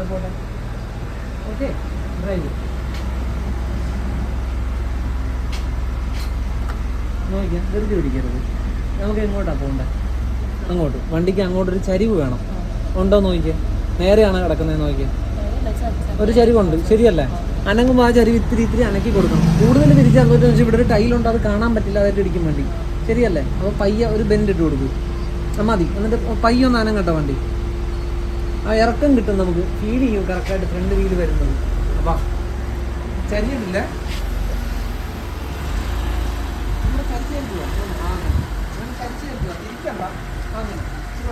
അത് okay drive നോക്കിയാൽ വെറുതെ പിടിക്കരുത്. നമുക്ക് എങ്ങോട്ടാണ് പോകണ്ടേ അങ്ങോട്ട്. വണ്ടിക്ക് അങ്ങോട്ടൊരു ചരിവ് വേണം. ഉണ്ടോ നോക്കിയേ നേരെയാണ് കിടക്കുന്നത് നോക്കിയേ ഒരു ചരിവുണ്ട്. ശരിയല്ലേ? അനങ്ങുമ്പോൾ ആ ചരിവ് ഇത്തിരി ഇത്തിരി അനക്കി കൊടുക്കണം. കൂടുതൽ തിരിച്ചറിഞ്ഞിട്ട് വെച്ചാൽ ഇവിടെ ഒരു ടൈലുണ്ട് അത് കാണാൻ പറ്റില്ല അതായിട്ട് ഇടിക്കും വണ്ടി. ശരിയല്ലേ? അപ്പോൾ പയ്യ ഒരു ബെൻഡ് ഇട്ട് കൊടുക്കും. മതി. എന്നിട്ട് പയ്യ ഒന്ന് അനങ്ങട്ടെ വണ്ടി. ആ ഇറക്കം കിട്ടും നമുക്ക്. ഫീൽ ചെയ്യും കറക്റ്റായിട്ട് ഫ്രണ്ട് വീൽ വരുന്നത്. അപ്പം. ചരിഞ്ഞിട്ടില്ല. നമ്മൾ ചരിച്ച് ചേർക്കുക ആ അങ്ങനെ അങ്ങനെ ചരിച്ച് ചേർക്കുക തിരിക്കണ്ട അങ്ങനെ ഇച്ചിരി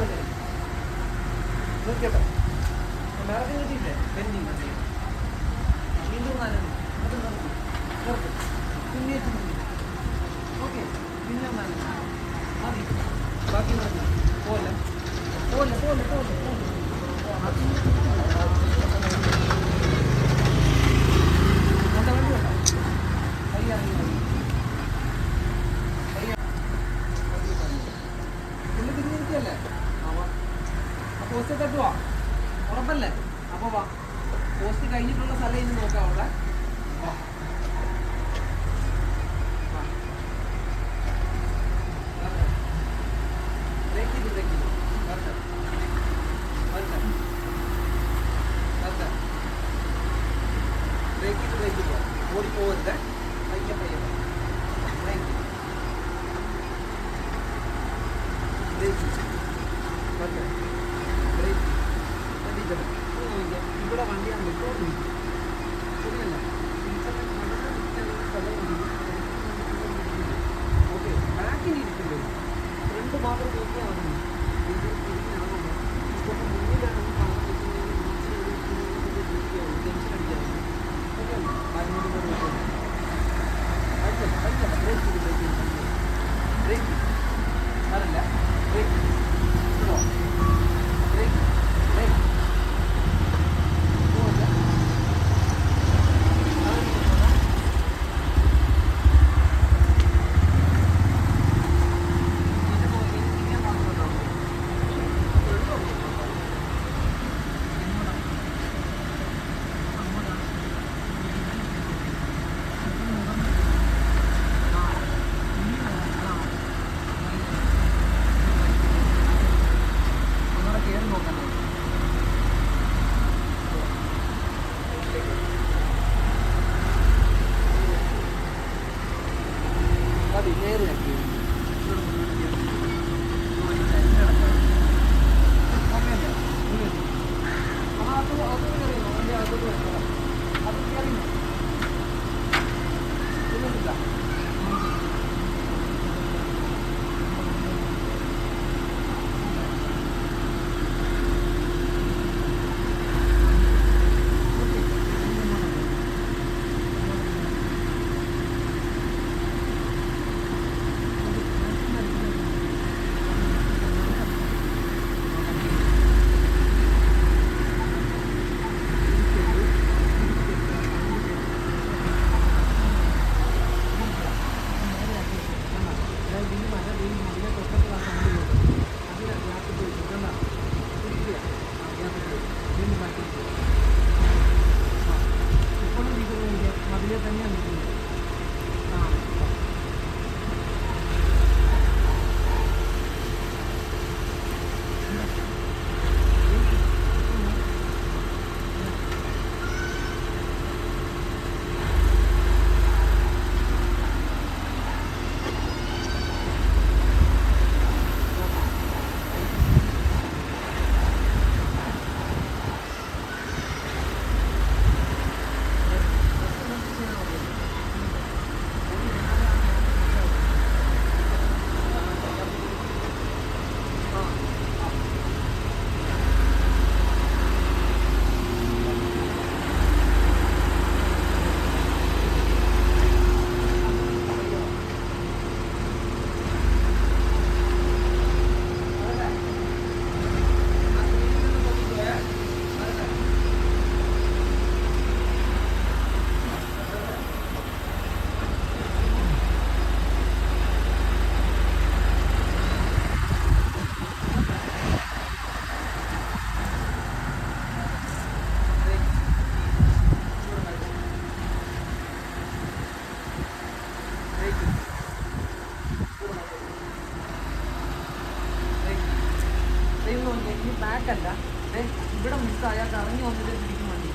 ഇവിടെ മിസ്സായ കറങ്ങി വന്നിട്ട് തിരിക്കും വണ്ടി.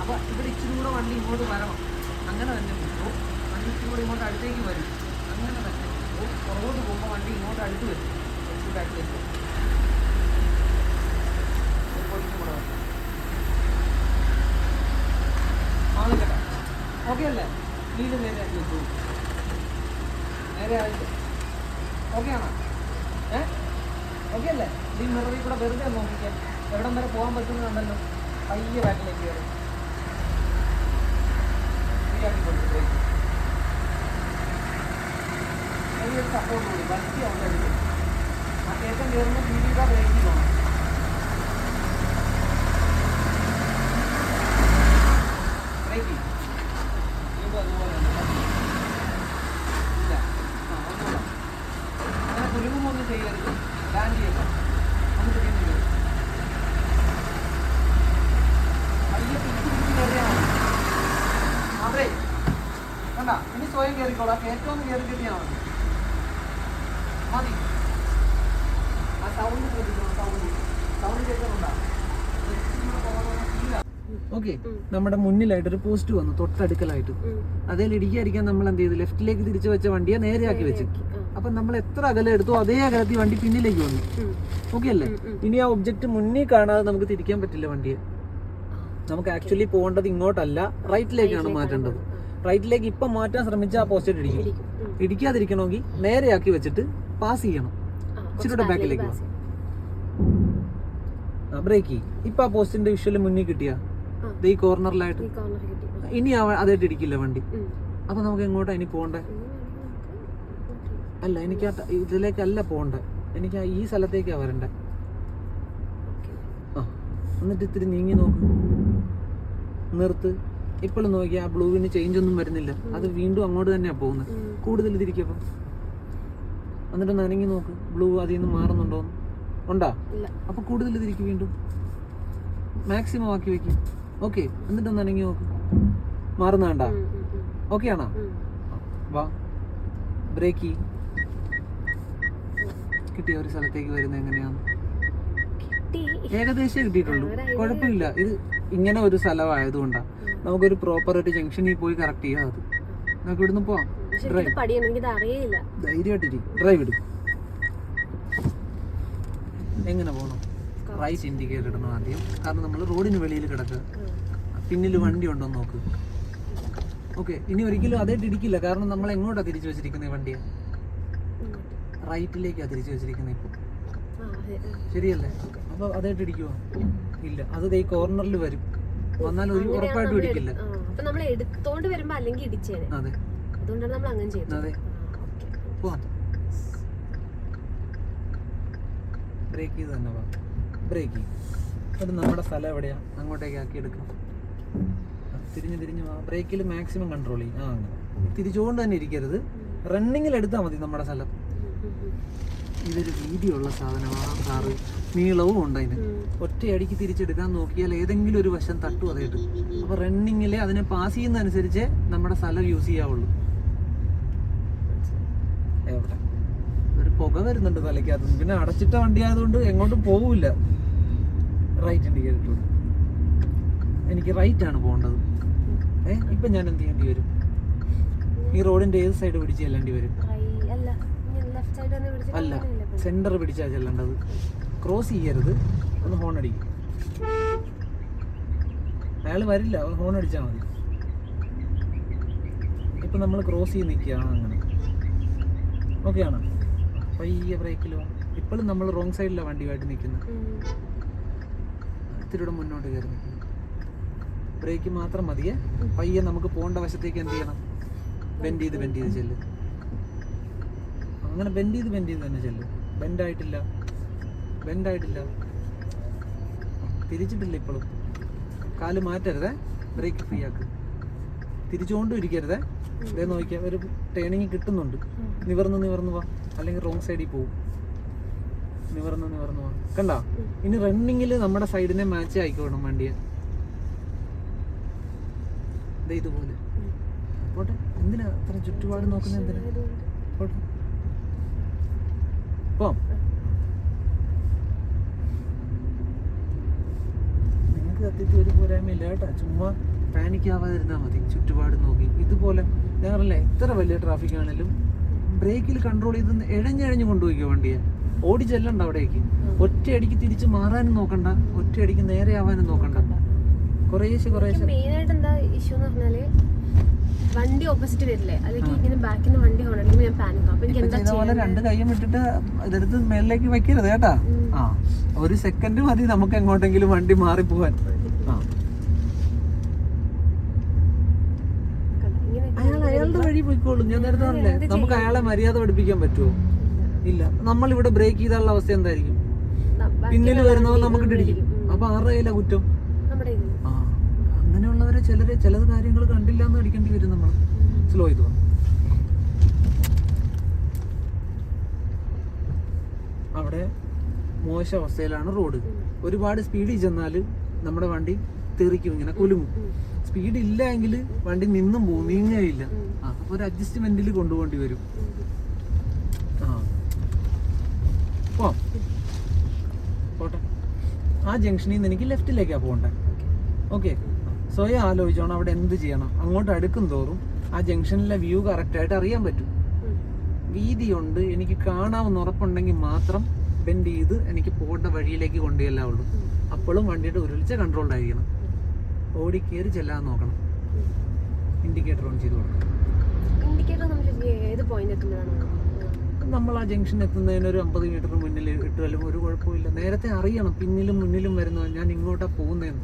അപ്പോൾ ഇവിടെ ഇച്ചിരി കൂടെ വണ്ടി ഇങ്ങോട്ട് വരണം. അങ്ങനെ തന്നെ പോകും വണ്ടി ഇച്ചിരി കൂടെ ഇങ്ങോട്ട് അടുത്തേക്ക് വരും. അങ്ങനെ തന്നെ പോകും പുറകോട്ട് പോകുമ്പോൾ വണ്ടി ഇങ്ങോട്ട് അടുത്ത് വരും. കുറച്ച് അടുത്തേക്ക്. ആളിക്കട്ടെ ഓക്കെ അല്ലേ? വീട് നേരെ ആക്കി നേരെ ആയിട്ട്. ഓക്കെ ആണോ? ഏ? ഓക്കെ അല്ലേ? ഈ മിററിൽ കൂടെ വെറുതെ നോക്കിക്കാൻ എവിടം വരെ പോകാൻ പറ്റുന്നുണ്ടല്ലോ പയ്യെ ബാക്കിലേക്ക് ബ്രേക്ക് ചെറിയൊരു സപ്പോർട്ട് കൂടി വണ്ടി ഉണ്ടായിരിക്കും ആ കയറ്റം കയറുമ്പോൾ വീടിന്റെ ബ്രേക്കിൽ പോകണം ബ്രേക്ക് വീണ്ടും അതുപോലെ തന്നെ ഇല്ല ആ ഒന്നുകൂടെ അങ്ങനെ കുലുങ്ങുമൊന്നും ചെയ്യരുത് ലാൻഡ് ചെയ്യണ്ട നമുക്ക് ചെയ്യുന്നില്ല പയ്യെ പിടിച്ച് പിടിച്ച് കയറിയാൽ മതി അതെ കണ്ട ഇനി സ്വയം കയറിക്കോളാം ഏറ്റവും കയറി കിട്ടിയാൽ മതി. ആ സൗണ്ട് ശ്രദ്ധിക്കണം സൗണ്ട് സൗണ്ട് കേൾക്കുന്നുണ്ടോ ഓക്കെ നമ്മുടെ മുന്നിലായിട്ട് ഒരു പോസ്റ്റ് വന്നു തൊട്ടടുക്കലായിട്ട്. അതിൽ ഇടിക്കാതിരിക്കാൻ നമ്മൾ എന്ത് ചെയ്തു? ലെഫ്റ്റിലേക്ക് തിരിച്ചു വെച്ച വണ്ടിയെ നേരെയാക്കി വെച്ചു. അപ്പൊ നമ്മൾ എത്ര അകലെ എടുത്തോ അതേ അകലത്തിൽ വണ്ടി പിന്നിലേക്ക് വന്നു. ഓക്കെ അല്ലേ? ഇനി ആ ഒബ്ജക്റ്റ് മുന്നിൽ കാണാതെ നമുക്ക് തിരിക്കാൻ പറ്റില്ല വണ്ടിയെ. നമുക്ക് ആക്ച്വലി പോകേണ്ടത് ഇങ്ങോട്ടല്ല റൈറ്റിലേക്കാണ് മാറ്റേണ്ടത്. റൈറ്റിലേക്ക് ഇപ്പം മാറ്റാൻ ശ്രമിച്ചാൽ ആ പോസ്റ്റ് ഇടിക്കും. ഇടിക്കാതിരിക്കണമെങ്കിൽ നേരെയാക്കി വെച്ചിട്ട് പാസ് ചെയ്യണം. ഇച്ചിരി ബാക്കിലേക്ക് ആ ബ്രേക്ക് ഇപ്പൊ ആ പോസ്റ്റിന്റെ വിഷ്വൽ മുന്നിൽ കിട്ടിയ? ഈ കോർണറിലായിട്ട് ഇനി അതായിട്ട് ഇടിക്കില്ല വണ്ടി? അപ്പൊ നമുക്ക് എങ്ങോട്ടാ ഇനി പോണ്ടേ അല്ല എനിക്ക് ഇതിലേക്കല്ല പോണ്ടേ എനിക്ക് ഈ സ്ഥലത്തേക്കാ വരണ്ടേ. എന്നിട്ട് ഇത്തിരി നീങ്ങി നോക്ക്. നിർത്ത്. ഇപ്പോഴും നോക്കി ആ ബ്ലൂവിന് ചേഞ്ച് ഒന്നും വരുന്നില്ല. അത് വീണ്ടും അങ്ങോട്ട് തന്നെയാ പോകുന്നത്. കൂടുതൽ തിരിക്കപ്പം എന്നിട്ട് നനങ്ങി നോക്ക്. ബ്ലൂ അതിൽ നിന്ന് മാറുന്നുണ്ടോ ഉണ്ടാ. അപ്പൊ കൂടുതൽ തിരിക്ക് വീണ്ടും. മാക്സിമം ആക്കി വെക്കും. ഓക്കെ എന്നിട്ട് നനങ്ങി നോക്ക്. മാറുന്ന കണ്ടാ? ഓക്കെ ആണോ? വാ. ബ്രേക്ക് കിട്ടിയ ഒരു സ്ഥലത്തേക്ക് വരുന്നത് എങ്ങനെയാണ് ഏകദേശം കിട്ടിയിട്ടുള്ളൂ. കുഴപ്പമില്ല. ഇത് ഇങ്ങനെ ഒരു സ്ഥലമായതുകൊണ്ടാണ് നമുക്കൊരു പ്രോപ്പർ ഒരു ജംഗ്ഷനിൽ പോയി കറക്റ്റ് ചെയ്യാം അത്. നമുക്ക് ഇവിടുന്ന് പോവാം. ഡ്രൈവ് ധൈര്യമായിട്ടിരിക്കും ഡ്രൈവ് ഇടും. എങ്ങനെ പോകണം റൈറ്റ് ഇൻഡിക്കേറ്റർ ഇടണം ആദ്യം. കാരണം നമ്മൾ റോഡിന് വെളിയിൽ കിടക്കുക. പിന്നിൽ വണ്ടി ഉണ്ടോ നോക്ക്. ഓക്കെ ഇനി ഒരിക്കലും അതേ ഇടിക്കില്ല. കാരണം നമ്മൾ എങ്ങോട്ടാ തിരിച്ചു വെച്ചിരിക്കുന്നത് വണ്ടിയെ? റൈറ്റിലേക്കാണ് തിരിച്ചു വെച്ചിരിക്കുന്നത് ഇപ്പോൾ ശരിയല്ലേ? അപ്പോൾ അതായിട്ട് ഇടിക്കുമോ ഇല്ല. അത് ഈ കോർണറിൽ വരും. വന്നാൽ ഉറപ്പായിട്ടും ഇടിക്കില്ല. അപ്പൊ നമ്മൾ എടുത്തോണ്ട് വരുമ്പോ അല്ലെങ്കിൽ ഇടിച്ചേനെ. അതെ. അതുകൊണ്ടാണ് നമ്മൾ അങ്ങനെ ചെയ്യുന്നത് അതെ. ബ്രേക്ക് ചെയ്ത് തന്നെ ബ്രേക്ക് ചെയ്യും. എന്നിട്ട് നമ്മുടെ സ്ഥലം എവിടെയാ? അങ്ങോട്ടേക്ക് ആക്കി എടുക്കാം. തിരിഞ്ഞ് തിരിഞ്ഞ് ബ്രേക്കിൽ മാക്സിമം കൺട്രോൾ ചെയ്യും. ആ അങ്ങനെ. തിരിച്ചുകൊണ്ട് തന്നെ ഇരിക്കരുത്. റണ്ണിങ്ങിൽ എടുത്താൽ മതി നമ്മുടെ സ്ഥലം. ഇതൊരു വീതിയുള്ള സാധനമാണ് കാറ് നീളവും ഉണ്ട് അതിന്. ഒറ്റയടിക്ക് തിരിച്ചെടുക്കാൻ നോക്കിയാൽ ഏതെങ്കിലും ഒരു വശം തട്ടു അതായിട്ട് അപ്പൊ റണ്ണിങ്ങിൽ അതിനെ പാസ് ചെയ്യുന്നതനുസരിച്ച് നമ്മുടെ സ്ഥലം യൂസ് ചെയ്യാവുള്ളൂ. എവിടെ? ഒരു പുക വരുന്നുണ്ട് തലയ്ക്കകത്ത്. പിന്നെ അടച്ചിട്ട വണ്ടി ആയതുകൊണ്ട് എങ്ങോട്ടും പോവില്ല. റൈറ്റ് ഇൻഡിക്കേറ്റർ എനിക്ക് റൈറ്റ് ആണ് പോകേണ്ടത്. ഏ ഇപ്പൊ ഞാൻ എന്ത് ചെയ്യേണ്ടി വരും? ഈ റോഡിന്റെ ഏത് സൈഡ് പിടിച്ച് ചെല്ലേണ്ടി വരും അല്ല ലെഫ്റ്റ് സൈഡ് തന്നെ പിടിച്ചിട്ട് അല്ല സെന്റർ പിടിച്ചാ ചെല്ലേണ്ടത്. ക്രോസ് ചെയ്യരുത് ഒന്ന് ഹോൺ അടിക്കും. അയാൾ വരില്ല ഹോൺ അടിച്ചാൽ മതി. ഇപ്പൊ നമ്മൾ ക്രോസ് ചെയ്ത് നിൽക്കുകയാണ് അങ്ങനെ. ഓക്കെ പയ്യ പയ്യെ ബ്രേക്കിലോ. ഇപ്പോഴും നമ്മൾ റോങ് സൈഡിലാണ് വണ്ടിയുമായിട്ട് നിൽക്കുന്നത്. ഇത്തിരിയുടെ മുന്നോട്ട് കയറി നിൽക്കുന്നു ബ്രേക്ക് മാത്രം മതിയേ. പയ്യെ നമുക്ക് പോകേണ്ട വശത്തേക്ക് എന്ത് ചെയ്യണം? ബെൻഡ് ചെയ്ത് ബെൻഡ് ചെയ്ത് ചെല്ല്. അങ്ങനെ ബെൻഡ് ചെയ്ത് ബെൻഡ് ചെയ്ത് തന്നെ ചെല്ലു. ബെൻഡ് ആയിട്ടില്ല. ബെൻഡ് ആയിട്ടില്ല. തിരിച്ചിട്ടില്ല ഇപ്പോഴും കാൽ മാറ്റരുതേ. ബ്രേക്ക് ഫ്രീ ആക്ക്. തിരിച്ചുകൊണ്ടും ഇരിക്കരുതേ. ഇതേ നോക്കിയാൽ ഒരു ടേണിങ് കിട്ടുന്നുണ്ട്. നിവർന്ന് നിവർന്ന് വാ. അല്ലെങ്കിൽ റോങ് സൈഡിൽ പോകും നിവർന്ന് നിവർന്ന് വാ. കണ്ട? ഇനി റണ്ണിങ്ങിൽ നമ്മുടെ സൈഡിനെ മാച്ച് ആയിക്കോണം വണ്ടിയെ. ഇതേ ഇതുപോലെ. പോട്ടെ. എന്തിനാ അത്ര ചുറ്റുപാട് നോക്കുന്നത് എന്തിനാ? പോട്ടെ. സത്യത്തിൽ ഒരു പോരായ്മയില്ല കേട്ടോ. ചുമ്മാ പാനിക് ആവാതിരുന്നാൽ മതി. ചുറ്റുപാട് നോക്കി. ഇതുപോലെ ഞങ്ങളല്ലേ എത്ര വലിയ ട്രാഫിക് ആണെങ്കിലും ബ്രേക്കിൽ കൺട്രോൾ ചെയ്ത് എഴഞ്ഞഴഞ്ഞ് കൊണ്ടുപോയിക്കോ വണ്ടിയെ. ഓടി ചെല്ലണ്ട അവിടേക്ക് ഒറ്റയടിക്ക് തിരിച്ച് മാറാനും നോക്കണ്ട. ഒറ്റയടിക്ക് നേരെ ആവാനും നോക്കണ്ട. കുറേശ്ശെ കുറേശ്ശെ. മെയിൻ ആയിട്ട് എന്താ ഇഷ്യൂ എന്ന് പറഞ്ഞാൽ വണ്ടി ഓപ്പോസിറ്റ് വരില്ലേ? അല്ലെങ്കിൽ ഇങ്ങനെ ബാക്കിൽ നിന്ന് വണ്ടി ഹോൺ അടിക്കുമ്പോൾ ഞാൻ പാനിക്കും അപ്പൊ എനിക്ക് എന്താ ചെയ്യാൻ രണ്ട് കൈയും ഇട്ടിട്ട് ഇതെടുത്ത് മേലിലേക്ക് വെക്കരുത് കേട്ടാ. ആ ഒരു സെക്കൻഡ് മതി നമുക്ക് എങ്ങോട്ടെങ്കിലും വണ്ടി മാറി മാറിപ്പോവാൻ ആ ഇങ്ങനെ അയാൾ അയാളുടെ വഴി പോയിക്കോളും. ഞാൻ നേരത്തെ പറഞ്ഞില്ലേ നമുക്ക് അയാളെ മര്യാദ പഠിപ്പിക്കാൻ പറ്റുമോ? ഇല്ല. നമ്മൾ ഇവിടെ ബ്രേക്ക് ചെയ്താലുള്ള അവസ്ഥ എന്തായിരിക്കും? പിന്നിൽ വരുന്നവർ നമുക്ക് ഇടിക്കും. അപ്പൊ ആരുടെ കയ്യിലാ കുറ്റം. ആ അങ്ങനെയുള്ളവരെ ചിലര് ചിലത് കാര്യങ്ങൾ കണ്ടില്ല എന്ന് അടിക്കേണ്ടി വരും നമ്മൾ സ്ലോ ചെയ്തു? അവിടെ മോശ അവസ്ഥയിലാണ് റോഡ്. ഒരുപാട് സ്പീഡിൽ ചെന്നാൽ നമ്മുടെ വണ്ടി തെറിക്കും ഇങ്ങനെ കുലുങ്ങും. സ്പീഡ് ഇല്ല എങ്കിൽ വണ്ടി നിന്നും പോകും നീങ്ങുകയില്ല അപ്പോൾ അപ്പൊ ഒരു അഡ്ജസ്റ്റ്മെന്റിൽ കൊണ്ടുപോകേണ്ടി വരും. ആ. ആ ജംഗ്ഷനിൽ നിന്ന് എനിക്ക് ലെഫ്റ്റിലേക്കാ പോകണ്ടേ. ഓക്കെ. സ്വയം ആലോചിച്ചോണം അവിടെ എന്ത് ചെയ്യണം. അങ്ങോട്ട് അടുക്കും തോറും ആ ജംഗ്ഷനിലെ വ്യൂ കറക്റ്റായിട്ട് അറിയാൻ പറ്റും. വീതിയുണ്ട് എനിക്ക് കാണാമെന്ന് ഉറപ്പുണ്ടെങ്കിൽ മാത്രം ബെൻഡ് ചെയ്ത് എനിക്ക് പോകേണ്ട വഴിയിലേക്ക് കൊണ്ടുചെല്ലാവുള്ളൂ. അപ്പോഴും വണ്ടിയുടെ ഉരുളിച്ച കൺട്രോൾഡ് ആയിരിക്കണം. ഓടി കയറി ചെല്ലാൻ നോക്കണം. ഇൻഡിക്കേറ്റർ ഓൺ ചെയ്ത് കൊടുക്കണം. ഇൻഡിക്കേറ്റർ ഏത് പോയിന്റ് നമ്മൾ ആ ജംഗ്ഷൻ എത്തുന്നതിന് ഒരു അമ്പത് മീറ്റർ മുന്നിൽ ഇട്ടാലും ഒരു കുഴപ്പമില്ല. നേരത്തെ അറിയണം പിന്നിലും മുന്നിലും വരുന്നത് ഞാൻ ഇങ്ങോട്ടാ പോകുന്നതെന്ന്.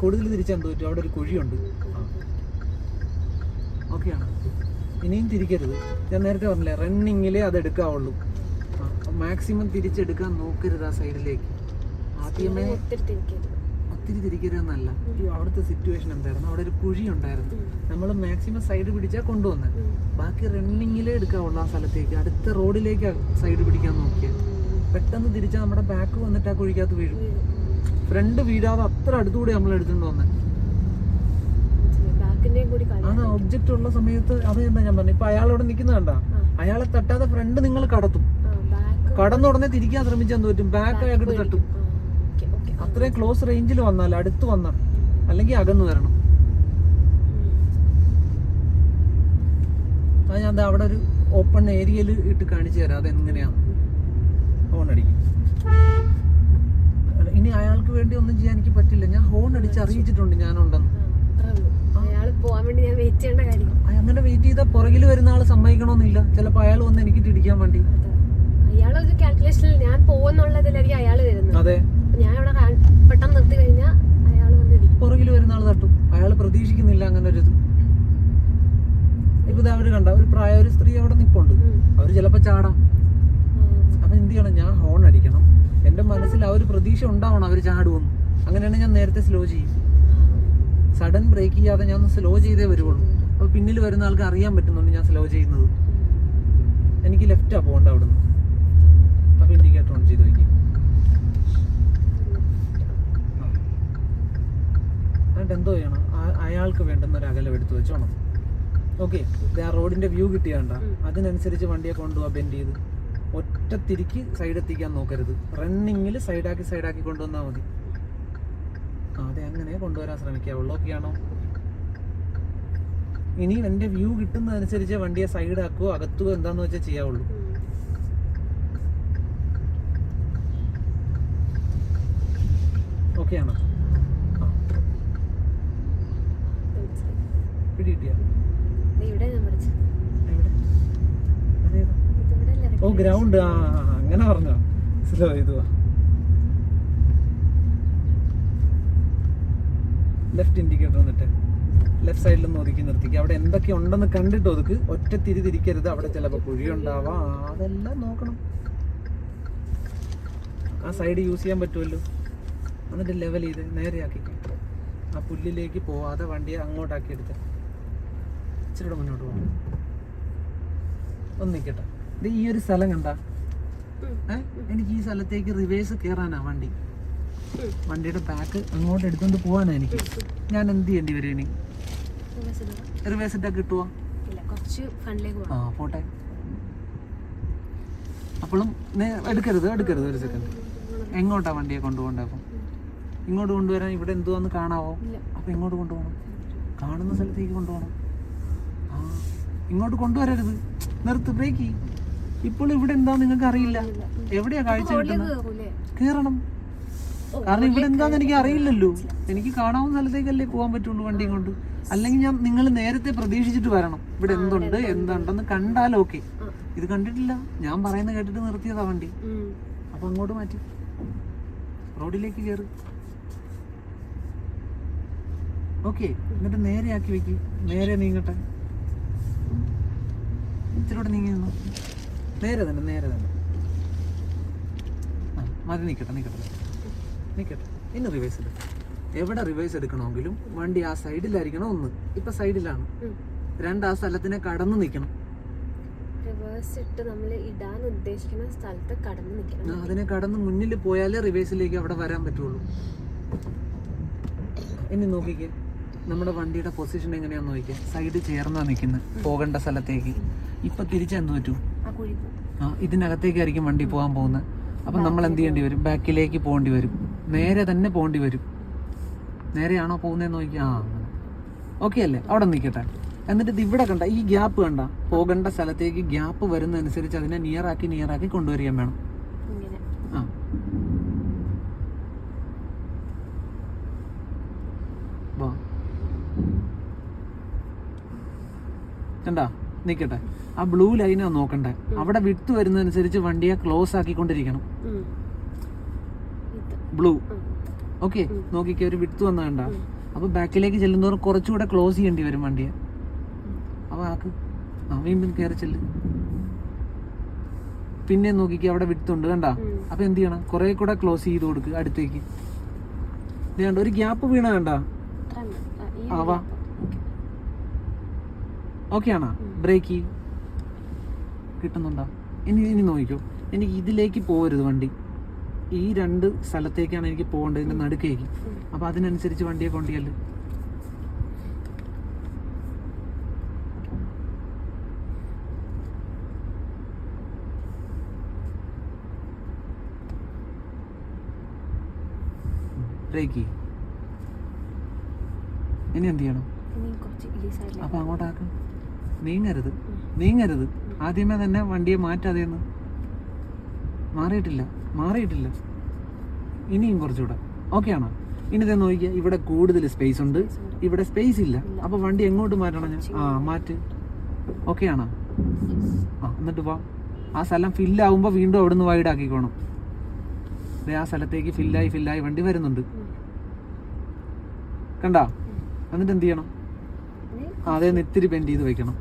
കൂടുതൽ തിരിച്ചാൻ തോറ്റു അവിടെ ഒരു കുഴിയുണ്ട്. ആണ്? ഇനിയും തിരിക്കരുത്. ഞാൻ നേരത്തെ പറഞ്ഞില്ലേ റണ്ണിങ്ങിലേ അത് എടുക്കാവുള്ളൂ. മാക്സിമം തിരിച്ചെടുക്കാൻ നോക്കരുത് ആ സൈഡിലേക്ക്. ആദ്യമേ ഒത്തിരി തിരിക്കരുത്. ഒത്തിരി തിരിക്കരുതെന്നല്ല. ഈ അവിടുത്തെ സിറ്റുവേഷൻ എന്തായിരുന്നു? അവിടെ ഒരു കുഴി ഉണ്ടായിരുന്നു. നമ്മൾ മാക്സിമം സൈഡ് പിടിച്ചാൽ കൊണ്ടുവന്നത് ബാക്കി റണ്ണിങ്ങിലേ എടുക്കാവുള്ളൂ ആ സ്ഥലത്തേക്ക്. അടുത്ത റോഡിലേക്ക് സൈഡ് പിടിക്കാൻ നോക്കിയത് പെട്ടെന്ന് തിരിച്ചാൽ നമ്മുടെ ബാക്ക് വന്നിട്ട് ആ കുഴിക്കകത്ത് വീഴും. ഫ്രണ്ട് വീഴാതെ അത്ര അടുത്തുകൂടി നമ്മൾ എടുത്തുകൊണ്ട് വന്നത് കളി ഒബ്ജക്റ്റ് ഉള്ള സമയത്ത് അത് തന്നെ ഞാൻ പറഞ്ഞു. ഇപ്പൊ അയാൾ അവിടെ നിൽക്കുന്ന കണ്ട അയാളെ തട്ടാതെ ഫ്രണ്ട് നിങ്ങൾ കടത്തും. ബാക്ക് കടന്ന ഉടനെ തിരിക്കാൻ ശ്രമിച്ചാൽ പറ്റും ബാക്ക് അയാൾക്ക് തട്ടും. അത്രയും ക്ലോസ് റേഞ്ചിൽ വന്നാൽ അടുത്ത് വന്നാൽ അല്ലെങ്കിൽ അകന്നു വരണം. അത് ഞാൻ അവിടെ ഒരു ഓപ്പൺ ഏരിയയിൽ ഇട്ട് കാണിച്ചു തരാം. അതെങ്ങനെയാണ് ഹോൺ അടിക്കും. ഇനി അയാൾക്ക് വേണ്ടി ഒന്നും ചെയ്യാൻ എനിക്ക് പറ്റില്ല. ഞാൻ ഹോൺ അടിച്ച് അറിയിച്ചിട്ടുണ്ട് ഞാനുണ്ടെന്ന്. അങ്ങനെ വെയിറ്റ് ചെയ്താൽ പുറകിൽ വരുന്ന ആൾ സമ്മതിക്കണമെന്നില്ല ചിലപ്പോൾ അയാൾ വന്ന് എനിക്ക് ഇടിക്കാൻ വേണ്ടി. ഒരു കാൽക്കുലേഷനിൽ ഞാൻ പോകുന്നുള്ളതിലായിരിക്കും അയാൾ വരുന്നത് അതെ. ഞാൻ ഇവിടെ പെട്ടെന്ന് നിർത്തി കഴിഞ്ഞാൽ അയാൾ വന്ന് പുറകിൽ വരുന്ന ആൾ തട്ടും. അയാൾ പ്രതീക്ഷിക്കുന്നില്ല അങ്ങനെ ഒരു ഇത്. ഇപ്പൊ അവർ കണ്ട ഒരു പ്രായ ഒരു സ്ത്രീ അവിടെ നിപ്പുണ്ട്. അവർ ചിലപ്പോ ചാടാം. അപ്പൊ എന്ത് ചെയ്യണം? ഞാൻ ഹോൺ അടിക്കണം. എന്റെ മനസ്സിൽ ആ ഒരു പ്രതീക്ഷ ഉണ്ടാവണം അവർ ചാടുമെന്ന് അങ്ങനെയാണ് ഞാൻ നേരത്തെ സ്ലോ ചെയ്യും. സഡൻ ബ്രേക്ക് ചെയ്യാതെ ഞാൻ ഒന്ന് സ്ലോ ചെയ്തേ വരുള്ളൂ അപ്പൊ പിന്നിൽ വരുന്ന ആൾക്ക് അറിയാൻ പറ്റുന്നുണ്ട് ഞാൻ സ്ലോ ചെയ്യുന്നത്. എനിക്ക് ലെഫ്റ്റാ പോകണ്ട അവിടുന്ന് അപ്പൊ ഇൻഡിക്കേറ്റർ ഓൺ ചെയ്ത് നോക്കി എന്നിട്ട് എന്തോ ചെയ്യണം ആ- അയാൾക്ക് വേണ്ടുന്ന ഒരു അകലം എടുത്തു വെച്ചോണം. ഓക്കെ ആ റോഡിന്റെ വ്യൂ കിട്ടിയാണ്ട അതിനനുസരിച്ച് വണ്ടിയെ കൊണ്ടുപോവാ ബെൻഡ് ചെയ്ത്. ഒറ്റ തിരിക്ക് സൈഡ് എത്തിക്കാൻ നോക്കരുത്. റണ്ണിങ്ങിൽ സൈഡാക്കി സൈഡാക്കി കൊണ്ടുവന്നാൽ മതി. അതെ അങ്ങനെ കൊണ്ടുവരാൻ ശ്രമിക്കാവുള്ളൂ ഓക്കെയാണോ ആണോ? ഇനി എന്റെ വ്യൂ കിട്ടുന്നതനുസരിച്ച് വണ്ടിയെ സൈഡ് ആക്കുകയോ അകത്തുകയോ എന്താന്ന് വെച്ചാൽ ചെയ്യാവുള്ളൂ. ഓക്കെ ആണോ ആ പിടി കിട്ടിയാ ഓ ഗ്രൗണ്ട് ആ അങ്ങനെ പറഞ്ഞോ. സ്ലോ ചെയ്തു ലെഫ്റ്റ് ഇൻഡിക്കേറ്റർ വന്നിട്ട്. ലെഫ്റ്റ് സൈഡിൽ നിന്ന് ഒതുക്കി നിർത്തിക്കുക അവിടെ എന്തൊക്കെ ഉണ്ടെന്ന് കണ്ടിട്ട് ഒതുക്ക്. ഒറ്റ തിരി തിരിക്കരുത്. അവിടെ ചിലപ്പോൾ കുഴിയുണ്ടാവാം. ഉണ്ടാവാ അതെല്ലാം നോക്കണം. ആ സൈഡ് യൂസ് ചെയ്യാൻ പറ്റുമല്ലോ. എന്നിട്ട് ലെവൽ ചെയ്ത് നേരെയാക്കി ആ പുല്ലിലേക്ക് പോവാതെ വണ്ടിയെ അങ്ങോട്ടാക്കി എടുത്ത്. ഇച്ചിരി കൂടെ മുന്നോട്ട് പോകാം ഒന്ന് നിൽക്കട്ടെ ഇത് ഈ ഒരു സ്ഥലം കണ്ട? എനിക്ക് ഈ സ്ഥലത്തേക്ക് റിവേഴ്സ് കയറാനാ വണ്ടി. വണ്ടിയുടെ ബാക്ക് അങ്ങോട്ട് എടുത്തുകൊണ്ട് പോവാനാ എനിക്ക്. ഞാൻ എന്ത് ചെയ്യേണ്ടി വരും ഇനി? റിവേഴ്സ് ഇട്ടാ ആ പോട്ടെ. അപ്പോഴും എടുക്കരുത് എടുക്കരുത് ഒരു സെക്കൻഡ് എങ്ങോട്ടാ വണ്ടിയെ കൊണ്ടുപോകണ്ടേ അപ്പം? ഇങ്ങോട്ട് കൊണ്ടുവരാൻ ഇവിടെ എന്തുവാന്ന് കാണാവോ? അപ്പൊ ഇങ്ങോട്ട് കൊണ്ടുപോകണം? കാണുന്ന സ്ഥലത്തേക്ക് കൊണ്ടുപോകണം. ഇങ്ങോട്ട് കൊണ്ടുവരരുത്. നിർത്ത് ബ്രേക്ക് ഇപ്പോൾ ഇവിടെ എന്താ നിങ്ങൾക്ക് അറിയില്ല എവിടെയാ കാഴ്ച കിട്ടുന്നത് കയറണം കാരണം ഇവിടെ എന്താന്ന് എനിക്ക് അറിയില്ലല്ലോ. എനിക്ക് കാണാവുന്ന സ്ഥലത്തേക്കല്ലേ പോകാൻ പറ്റുള്ളൂ വണ്ടിയും കൊണ്ട് അല്ലെങ്കിൽ ഞാൻ നിങ്ങൾ നേരത്തെ പ്രതീക്ഷിച്ചിട്ട് വരണം. ഇവിടെ എന്തുണ്ട് എന്തുണ്ടെന്ന് കണ്ടാൽ ഓക്കെ. ഇത് കണ്ടിട്ടില്ല. ഞാൻ പറയുന്നത് കേട്ടിട്ട് നിർത്തിയതാ വണ്ടി. അപ്പൊ അങ്ങോട്ട് മാറ്റി. റോഡിലേക്ക് കയറി ഓക്കെ എന്നിട്ട് നേരെ ആക്കി വെക്ക്. നേരെ നീങ്ങട്ടെ. ഇച്ചിരൂടെ നീങ്ങി നിന്നു. നേരെ തന്നെ നേരെ തന്നെ. ആ മതി നിൽക്കട്ടെ നിൽക്കട്ടെ നിൽക്കട്ടെ ഇന്ന് റിവേഴ്സ് എടുക്കാം എവിടെ റിവേഴ്സ് എടുക്കണമെങ്കിലും വണ്ടി ആ സൈഡിലായിരിക്കണം ഒന്ന്. ഇപ്പൊ സൈഡിലാണ്. രണ്ട് ആ സ്ഥലത്തിനെ കടന്ന് നിൽക്കണം റിവേഴ്സ് ഇട്ട് നമ്മൾ ഇടാൻ ഉദ്ദേശിക്കുന്ന സ്ഥലത്ത് കടന്നു ആ, നിൽക്കണം അതിനെ കടന്ന് മുന്നിൽ പോയാലേ റിവേഴ്സിലേക്ക് അവിടെ വരാൻ പറ്റുള്ളൂ. ഇനി നോക്കിക്കേ. നമ്മുടെ വണ്ടിയുടെ പൊസിഷൻ എങ്ങനെയാന്ന് നോക്കിയാൽ സൈഡ് ചേർന്നാ നിൽക്കുന്നത് പോകേണ്ട സ്ഥലത്തേക്ക്. ഇപ്പൊ തിരിച്ചെന്ത് പറ്റൂ? ആ ഇതിനകത്തേക്കായിരിക്കും വണ്ടി പോകാൻ പോകുന്നത് അപ്പം നമ്മൾ എന്ത് ചെയ്യേണ്ടി വരും? ബാക്കിലേക്ക് പോകേണ്ടി വരും. നേരെ തന്നെ പോകേണ്ടി വരും. നേരെയാണോ പോകുന്നതെന്ന് നോക്കി ആ ഓക്കെ അല്ലേ? അവിടെ നിൽക്കട്ടെ എന്നിട്ട് ഇത് ഇവിടെ കണ്ട ഈ ഗ്യാപ്പ് കണ്ട പോകേണ്ട സ്ഥലത്തേക്ക് ഗ്യാപ്പ് വരുന്നതനുസരിച്ച് അതിനെ നിയറാക്കി നിയറാക്കി കൊണ്ടുവരികയും വേണം ഇങ്ങനെ ആ വാ കണ്ടാ? നിക്കട്ടെ. ആ ബ്ലൂ ലൈനാ നോക്കണ്ടേ? അവിടെ വിട്ട് വരുന്നതനുസരിച്ച് വണ്ടിയെ ക്ലോസ് ആക്കിക്കൊണ്ടിരിക്കണം. ബ്ലൂ. ഓക്കെ നോക്കിക്കേ ഒരു വിട്ട് വന്ന കണ്ട? അപ്പൊ ബാക്കിലേക്ക് ചെല്ലുന്നവർ കുറച്ചുകൂടെ ക്ലോസ് ചെയ്യേണ്ടി വരും വണ്ടിയെ. അപ്പൊ ആക്ക്. ആ വീണ്ടും കയറി ചെല്ല്. പിന്നെ നോക്കിക്കേ അവിടെ വിട്ടുണ്ട് കണ്ട. അപ്പൊ എന്ത് ചെയ്യണം? കുറെ കൂടെ ക്ലോസ് ചെയ്ത് കൊടുക്കുക അടുത്തേക്ക്. കണ്ട ഒരു ഗ്യാപ്പ് വീണ കണ്ട? ഇത്ര ഉണ്ട്. ആ, ഈ ആ, ഒരു വാ. ഭാഗം. ഓക്കേ. ഓക്കെ ആണോ ബ്രേക്ക് കിട്ടുന്നുണ്ടോ ഇനി ഇനി നോക്കിക്കോ എനിക്ക് ഇതിലേക്ക് പോകരുത് വണ്ടി ഈ രണ്ട് സ്ഥലത്തേക്കാണ് എനിക്ക് പോകേണ്ടത് ഇതിന്റെ നടുക്കേക്ക് അപ്പോൾ അപ്പൊ അതിനനുസരിച്ച് വണ്ടിയെ കൊണ്ടിയല്ലേ ബ്രേക്ക് ഇനി എന്ത് ചെയ്യണം അപ്പൊ അങ്ങോട്ടാക്ക്. നീങ്ങരുത്. നീങ്ങരുത്. ആദ്യമേ തന്നെ വണ്ടിയെ മാറ്റാതെന്ന് മാറിയിട്ടില്ല. മാറിയിട്ടില്ല. ഇനിയും കുറച്ചുകൂടെ. ഓക്കെ ആണോ? ഇനി തന്നെ നോക്കിയാൽ ഇവിടെ കൂടുതൽ സ്പേസ് ഉണ്ട്. ഇവിടെ സ്പേസ് ഇല്ല. അപ്പൊ വണ്ടി എങ്ങോട്ട് മാറ്റണം ഞാൻ? ആ മാറ്റ്. ഓക്കെ ആണോ? ആ എന്നിട്ട് വാ. ആ സ്ഥലം ഫില്ലാവുമ്പോൾ വീണ്ടും അവിടുന്ന് വൈഡ് ആക്കിക്കോണം. അതെ ആ സ്ഥലത്തേക്ക് ഫില്ലായി ഫില്ലായി വണ്ടി വരുന്നുണ്ട്. കണ്ടാ? എന്നിട്ട് എന്ത് ചെയ്യണം? അതേ നെത്തിരി ബെൻഡ് ചെയ്ത് വെക്കണം.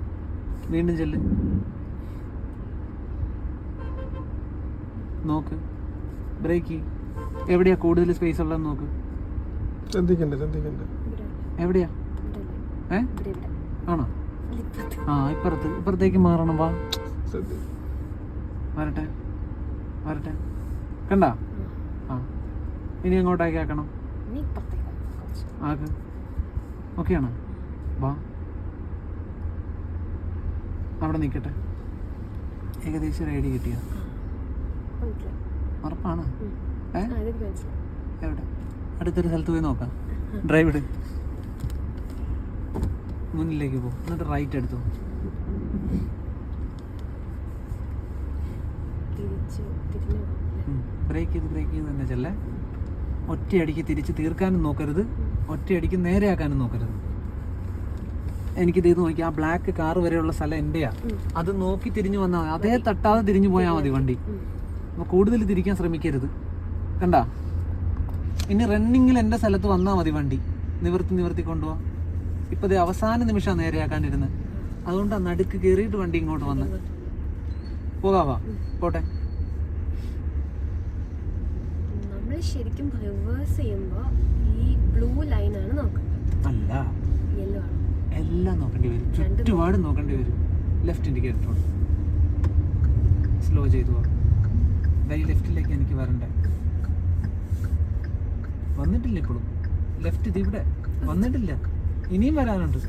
വീണ്ടും ചെല്ല്. നോക്ക്. ബ്രേക്ക് എവിടെയാ കൂടുതൽ സ്പേസ് ഉള്ളതെന്ന് നോക്ക്. ശ്രദ്ധിക്കണ്ടേ ശ്രദ്ധിക്കണ്ടേ. എവിടെയാ? ഏ? ആണോ? ആ ഇപ്പുറത്ത്. ഇപ്പുറത്തേക്ക് മാറണം വാ. വരട്ടെ. വരട്ടെ. കണ്ട? ആ. ഇനി അങ്ങോട്ടേക്ക് ആക്കണം. ഇനി ഇപ്പുറത്തേക്ക് ആക്ക്. ഓക്കെ ആണോ വാ. അവിടെ നിൽക്കട്ടെ. ഏകദേശം ഒരു ഐഡിയ കിട്ടിയോ? ഉറപ്പാണ്? എവിടെ? അടുത്തൊരു സ്ഥലത്ത് പോയി നോക്കാം. ഡ്രൈവ് ഇട്. മുന്നിലേക്ക് പോകും എന്നിട്ട് റൈറ്റ് എടുത്തു. ബ്രേക്ക് ചെയ്ത് ബ്രേക്ക് ചെയ്ത് തന്നെ ചെല്ലേ? ഒറ്റയടിക്ക് തിരിച്ച് തീർക്കാനും നോക്കരുത്. ഒറ്റയടിക്ക് നേരെയാക്കാനും നോക്കരുത്. എനിക്കിത് ഇത് നോക്കി. ആ ബ്ലാക്ക് കാർ വരെയുള്ള സ്ഥലം എന്റെയാ. അത് നോക്കി തിരിഞ്ഞു വന്നാൽ മതി. അതേ തട്ടാതെ തിരിഞ്ഞു പോയാൽ മതി വണ്ടി. അപ്പോൾ കൂടുതൽ തിരിക്കാൻ ശ്രമിക്കരുത്. കണ്ടാ? ഇനി റണ്ണിങ്ങിൽ എന്റെ സ്ഥലത്ത് വന്നാൽ മതി വണ്ടി. നിവർത്തി നിവർത്തി കൊണ്ടുപോവാ ഇപ്പൊ ദേ അവസാന നിമിഷം അതുകൊണ്ട് ആ നടുക്ക് കയറിയിട്ട് വണ്ടി ഇങ്ങോട്ട് വന്ന്. പോകാവാ. പോട്ടെ. നമ്മൾ ശരിക്കും റിവേഴ്സ് ചെയ്യുമ്പോൾ ഈ ബ്ലൂ ലൈനാണ് നോക്കുന്നത്. അല്ല. യെല്ലോ ആണ്. എല്ലാം നോക്കേണ്ടി വരും. ചുറ്റുപാടും നോക്കേണ്ടി വരും. ലെഫ്റ്റ് ഇൻഡിക്കേറ്റർ സ്ലോ ചെയ്തു ദാ ലെഫ്റ്റിലേക്ക് എനിക്ക് വരണ്ടേ? വന്നിട്ടില്ല ഇപ്പോഴും. ലെഫ്റ്റ് ഇത് ഇവിടെ. വന്നിട്ടില്ല. ഇനിയും വരാനുണ്ട്.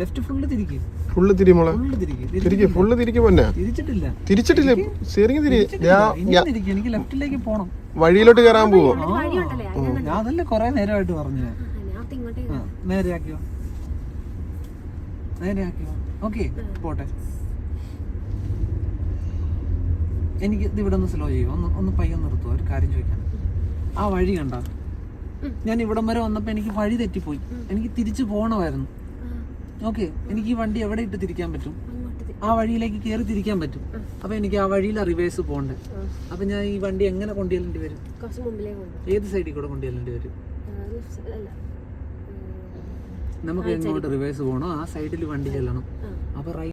ലെഫ്റ്റ് ഫുള്ള് തിരിക്ക്. ഫുള്ള് തിരിമോളെ ഫുള്ള് തിരിക്ക്. തിരിക്ക് ഫുള്ള് തിരിക്കും പോന്നെ. തിരിച്ചിട്ടില്ല. തിരിച്ചിട്ടില്ല. സ്റ്റിയറിംഗ് തിരി എനിക്ക് ലെഫ്റ്റിലേക്ക് പോണം. വഴിയിലോട്ട് കയറാൻ പോവോ? ഞാൻ അതല്ലേ കൊറേ നേരമായിട്ട് പറഞ്ഞു. ഞാൻ ഞാൻ ഓർത്ത് നേരെയാക്കിയോ? നേരെയാക്കിയോ ഓക്കെ പോട്ടെ. എനിക്ക് ഇത് ഇവിടെ ഒന്ന് സ്ലോ ചെയ്യോ. ഒന്ന് ഒന്ന് പയ്യെ നിർത്തുമോ ഒരു കാര്യം ചോദിക്കാൻ ആ വഴി കണ്ട? ഞാൻ ഇവിടം വരെ വന്നപ്പോൾ എനിക്ക് വഴി തെറ്റിപ്പോയി. എനിക്ക് തിരിച്ചു പോകണമായിരുന്നു ഓക്കെ എനിക്ക് ഈ വണ്ടി എവിടെ ഇട്ട് തിരിക്കാൻ പറ്റും? ആ വഴിയിലേക്ക് കയറി തിരിക്കാൻ പറ്റും. അപ്പൊ എനിക്ക് ആ വഴിയിൽ റിവേഴ്സ് പോകണ്ടേ? അപ്പൊ ഞാൻ ഈ വണ്ടി എങ്ങനെ കൊണ്ടുചെല്ലേണ്ടി വരും? ഏത് സൈഡിൽ കൂടെ കൊണ്ടുചെല്ലേണ്ടി വരും? നമുക്ക് എങ്ങോട്ട് റിവേഴ്സ് പോകണോ ആ സൈഡിൽ വണ്ടി ചെല്ലണം. അപ്പോൾ അപ്പൊ റൈറ്റ്